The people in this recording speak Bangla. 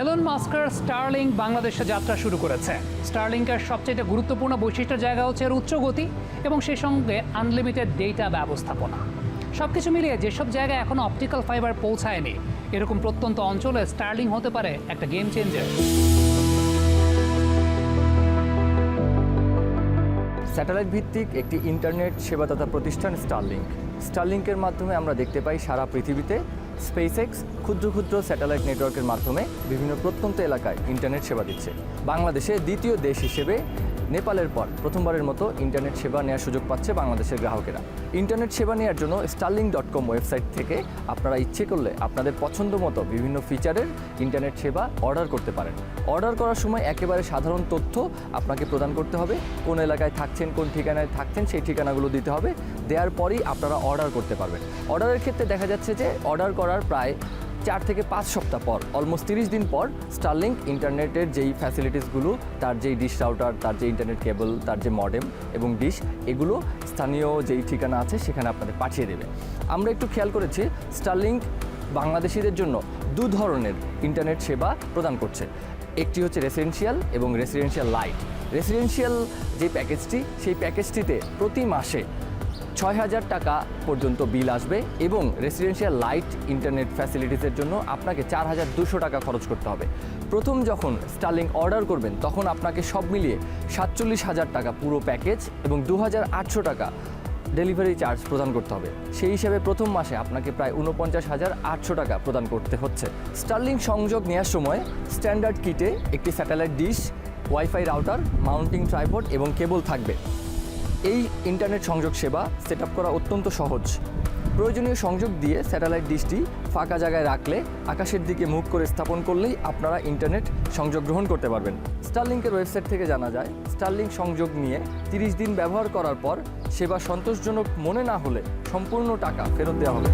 এলন মাস্কার স্টারলিং বাংলাদেশে যাত্রা শুরু করেছে। স্টারলিংকের সবচেয়ে গুরুত্বপূর্ণ বৈশিষ্ট্যের জায়গা হচ্ছে এর উচ্চ গতি এবং সেই সঙ্গে আনলিমিটেড ডেটা ব্যবস্থাপনা। সব কিছু মিলিয়ে যেসব জায়গায় এখনও অপটিক্যাল ফাইবার পৌঁছায়নি, এরকম প্রত্যন্ত অঞ্চলে স্টারলিং হতে পারে একটা গেম চেঞ্জার স্যাটেলাইট ভিত্তিক একটি ইন্টারনেট সেবাদাতা প্রতিষ্ঠান স্টারলিংক স্টারলিংকের মাধ্যমে আমরা দেখতে পাই সারা পৃথিবীতে স্পেসএক্স ক্ষুদ্র ক্ষুদ্র স্যাটেলাইট নেটওয়ার্কের মাধ্যমে বিভিন্ন প্রত্যন্ত এলাকায় ইন্টারনেট সেবা দিচ্ছে। বাংলাদেশে দ্বিতীয় দেশ হিসেবে নেপালের পর প্রথমবারের মতো ইন্টারনেট সেবা নেওয়ার সুযোগ পাচ্ছে বাংলাদেশের গ্রাহকেরা। ইন্টারনেট সেবা নেওয়ার জন্য স্টার্লিং ডট কম ওয়েবসাইট থেকে আপনারা ইচ্ছে করলে আপনাদের পছন্দ মতো বিভিন্ন ফিচারের ইন্টারনেট সেবা অর্ডার করতে পারেন। অর্ডার করার সময় একেবারে সাধারণ তথ্য আপনাকে প্রদান করতে হবে, কোন এলাকায় থাকছেন, কোন ঠিকানায় থাকছেন সেই ঠিকানাগুলো দিতে হবে, দেওয়ার পরই আপনারা অর্ডার করতে পারবেন। অর্ডারের ক্ষেত্রে দেখা যাচ্ছে যে অর্ডার করার প্রায় চার থেকে পাঁচ সপ্তাহ পর অলমোস্ট তিরিশ দিন পর স্টারলিংক ইন্টারনেটের যেই ফ্যাসিলিটিসগুলো তার যেই ডিশ রাউটার তার যে ইন্টারনেট কেবল তার যে মডেম এবং ডিশ এগুলো স্থানীয় যেই ঠিকানা আছে সেখানে আপনাদের পাঠিয়ে দেবে। আমরা একটু খেয়াল করেছি স্টারলিংক বাংলাদেশিদের জন্য দু ধরনের ইন্টারনেট সেবা প্রদান করছে। একটি হচ্ছে রেসিডেন্সিয়াল এবং রেসিডেন্সিয়াল লাইট রেসিডেন্সিয়াল যে প্যাকেজটি সেই প্যাকেজটিতে প্রতি মাসে ছয় হাজার টাকা পর্যন্ত বিল আসবে এবং রেসিডেন্সিয়াল লাইট ইন্টারনেট ফ্যাসিলিটিসের জন্য আপনাকে চার হাজার দুশো টাকা খরচ করতে হবে। প্রথম যখন স্টার্লিং অর্ডার করবেন, তখন আপনাকে সব মিলিয়ে সাতচল্লিশ হাজার টাকা পুরো প্যাকেজ এবং দু হাজার আটশো টাকা ডেলিভারি চার্জ প্রদান করতে হবে। সেই হিসাবে প্রথম মাসে আপনাকে প্রায় উনপঞ্চাশ হাজার আটশো টাকা প্রদান করতে হচ্ছে। স্টার্লিং সংযোগ নেওয়ার সময় স্ট্যান্ডার্ড কিটে একটি satellite dish wifi router mounting tripod এবং কেবল থাকবে। এই ইন্টারনেট সংযোগ সেবা সেট করা অত্যন্ত সহজ। প্রয়োজনীয় সংযোগ দিয়ে স্যাটেলাইট ডিশটি ফাঁকা জায়গায় রাখলে আকাশের দিকে মুখ করে স্থাপন করলেই আপনারা ইন্টারনেট সংযোগ গ্রহণ করতে পারবেন। স্টারলিংকের ওয়েবসাইট থেকে জানা যায়, স্টারলিংক সংযোগ নিয়ে তিরিশ দিন ব্যবহার করার পর সেবা সন্তোষজনক মনে না হলে সম্পূর্ণ টাকা ফেরত দেওয়া হবে।